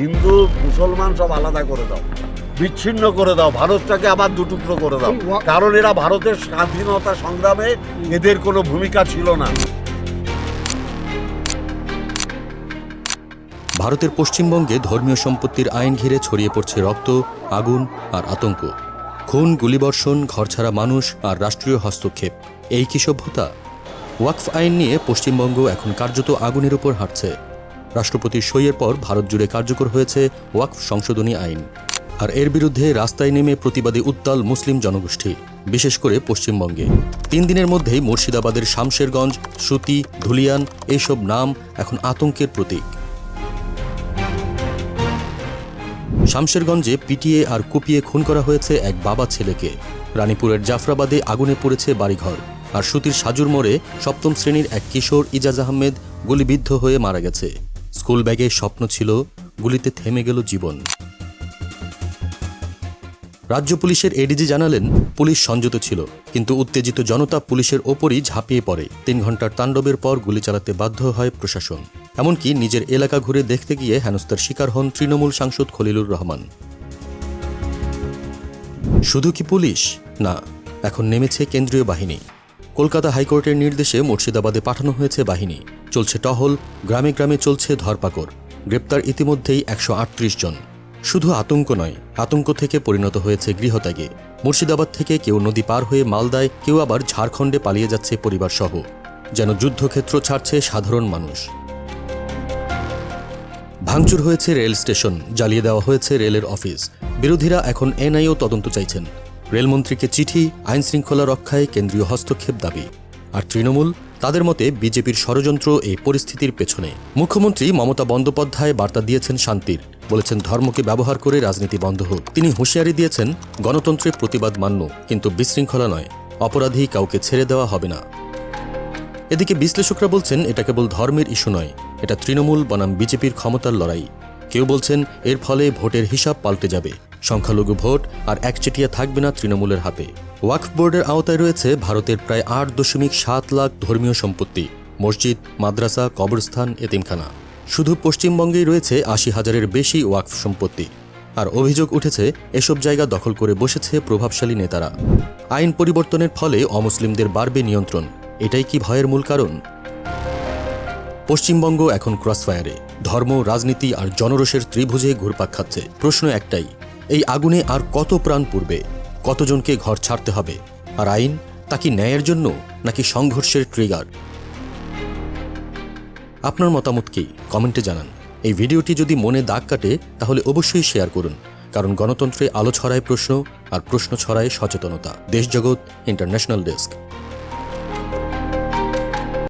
হিন্দু মুসলমান সব আলাদা করে দাও। বিচ্ছিন্ন করে দাও। ভারতটাকে আবার দুটুকরো করে দাও। কারণ এরা ভারতের স্বাধীনতা সংগ্রামে এদের কোনো ভূমিকা ছিল না। ভারতের পশ্চিমবঙ্গে ধর্মীয় সম্পত্তির আইন ঘিরে ছড়িয়ে পড়ছে রক্ত আগুন আর আতঙ্ক। খুন গুলিবর্ষণ ঘরছাড়া মানুষ আর রাষ্ট্রীয় হস্তক্ষেপ। এই কি সভ্যতা ওয়াকফ আইন নিয়ে পশ্চিমবঙ্গ এখন কার্যত আগুনের উপর হাঁটছে। রাষ্ট্রপতির সইয়ের পর ভারত জুড়ে কার্যকর হয়েছে ওয়াকফ সংশোধনী আইন। আর এর বিরুদ্ধে রাস্তায় নেমে প্রতিবাদী উত্তাল মুসলিম জনগোষ্ঠী, বিশেষ করে পশ্চিমবঙ্গে। তিন দিনের মধ্যেই মুর্শিদাবাদের শামশেরগঞ্জ, সুতি, ধুলিয়ান এইসব নাম এখন আতঙ্কের প্রতীক। শামশেরগঞ্জে পিটিয়ে আর কুপিয়ে খুন করা হয়েছে এক বাবা ছেলেকে। রানীপুরের জাফরাবাদে আগুনে পড়েছে বাড়িঘর। আর সুতির সাজুর মোড়ে সপ্তম শ্রেণির এক কিশোর ইজাজ আহমেদ গুলিবিদ্ধ হয়ে মারা গেছে। স্কুল ব্যাগে স্বপ্ন ছিল গুলিতে থেমে গেল জীবন। রাজ্য পুলিশের এডিজি জানালেন, পুলিশ সংযত ছিল, কিন্তু উত্তেজিত জনতা পুলিশের ওপরই ঝাঁপিয়ে পড়ে। তিন ঘণ্টার তাণ্ডবের পর গুলি চালাতে বাধ্য হয় প্রশাসন। এমনকি নিজের এলাকা ঘুরে দেখতে গিয়ে হেনস্থার শিকার হন তৃণমূল সাংসদ খলিলুর রহমান। শুধু কি পুলিশ? না, এখন নেমেছে কেন্দ্রীয় বাহিনী। কলকাতা হাইকোর্টের নির্দেশে মুর্শিদাবাদে পাঠানো হয়েছে বাহিনী। চলছে টহল, গ্রামে গ্রামে চলছে ধরপাকড়। গ্রেপ্তার ইতিমধ্যেই একশ আটত্রিশ জন। শুধু আতঙ্ক নয়, আতঙ্ক থেকে পরিণত হয়েছে গৃহত্যাগে। মুর্শিদাবাদ থেকে কেউ নদী পার হয়ে মালদায়, কেউ আবার ঝাড়খণ্ডে পালিয়ে যাচ্ছে পরিবার সহ যেন যুদ্ধক্ষেত্র ছাড়ছে সাধারণ মানুষ। ভাঙচুর হয়েছে রেল স্টেশন, জ্বালিয়ে দেওয়া হয়েছে রেলের অফিস। বিরোধীরা এখন এনআইও তদন্ত চাইছেন। রেলমন্ত্রীকে চিঠি আইন শৃঙ্খলা রক্ষায় কেন্দ্রীয় হস্তক্ষেপ দাবি। আর তৃণমূল, তাদের মতে বিজেপির ষড়যন্ত্র এই পরিস্থিতির পেছনে। মুখ্যমন্ত্রী মমতা বন্দ্যোপাধ্যায় বার্তা দিয়েছেন শান্তির। বলেছেন ধর্মকে ব্যবহার করে রাজনীতি বন্ধ হোক। তিনি হুঁশিয়ারি দিয়েছেন, গণতন্ত্রের প্রতিবাদ মান্য, কিন্তু বিশৃঙ্খলা নয়। অপরাধী কাউকে ছেড়ে দেওয়া হবে না। এদিকে বিশ্লেষকরা বলছেন, এটা কেবল ধর্মের ইস্যু নয়। এটা তৃণমূল বনাম বিজেপির ক্ষমতার লড়াই। কেউ বলছেন এর ফলে ভোটের হিসাব পাল্টে যাবে। সংখ্যালঘু ভোট আর একচেটিয়া থাকবে না তৃণমূলের হাতে। ওয়াকফ বোর্ডের আওতায় রয়েছে ভারতের প্রায় আট দশমিক সাত লাখ ধর্মীয় সম্পত্তি। মসজিদ, মাদ্রাসা, কবরস্থান, এতিমখানা। শুধু পশ্চিমবঙ্গেই রয়েছে আশি হাজারের বেশি ওয়াকফ সম্পত্তি। আর অভিযোগ উঠেছে, এসব জায়গা দখল করে বসেছে প্রভাবশালী নেতারা। আইন পরিবর্তনের ফলে অমুসলিমদের বাড়বে নিয়ন্ত্রণ। এটাই কি ভয়ের মূল কারণ? পশ্চিমবঙ্গ এখন ক্রসফায়ারে। ধর্ম, রাজনীতি আর জনরোষের ত্রিভুজে ঘুরপাক খাচ্ছে। প্রশ্ন একটাই, এই আগুনে আর কত প্রাণ পূর্বে কতজনকে ঘর ছাড়তে হবে? আর আইন, তা কি ন্যায়ের জন্য, নাকি সংঘর্ষের ট্রিগার আপনার মতামত কি? কমেন্টে জানান। এই ভিডিওটি যদি মনে দাগ কাটে, তাহলে অবশ্যই শেয়ার করুন। কারণ গণতন্ত্রে আলো ছড়ায় প্রশ্ন, আর প্রশ্ন ছড়ায় সচেতনতা। দেশজগৎ, ইন্টারন্যাশনাল ডেস্ক।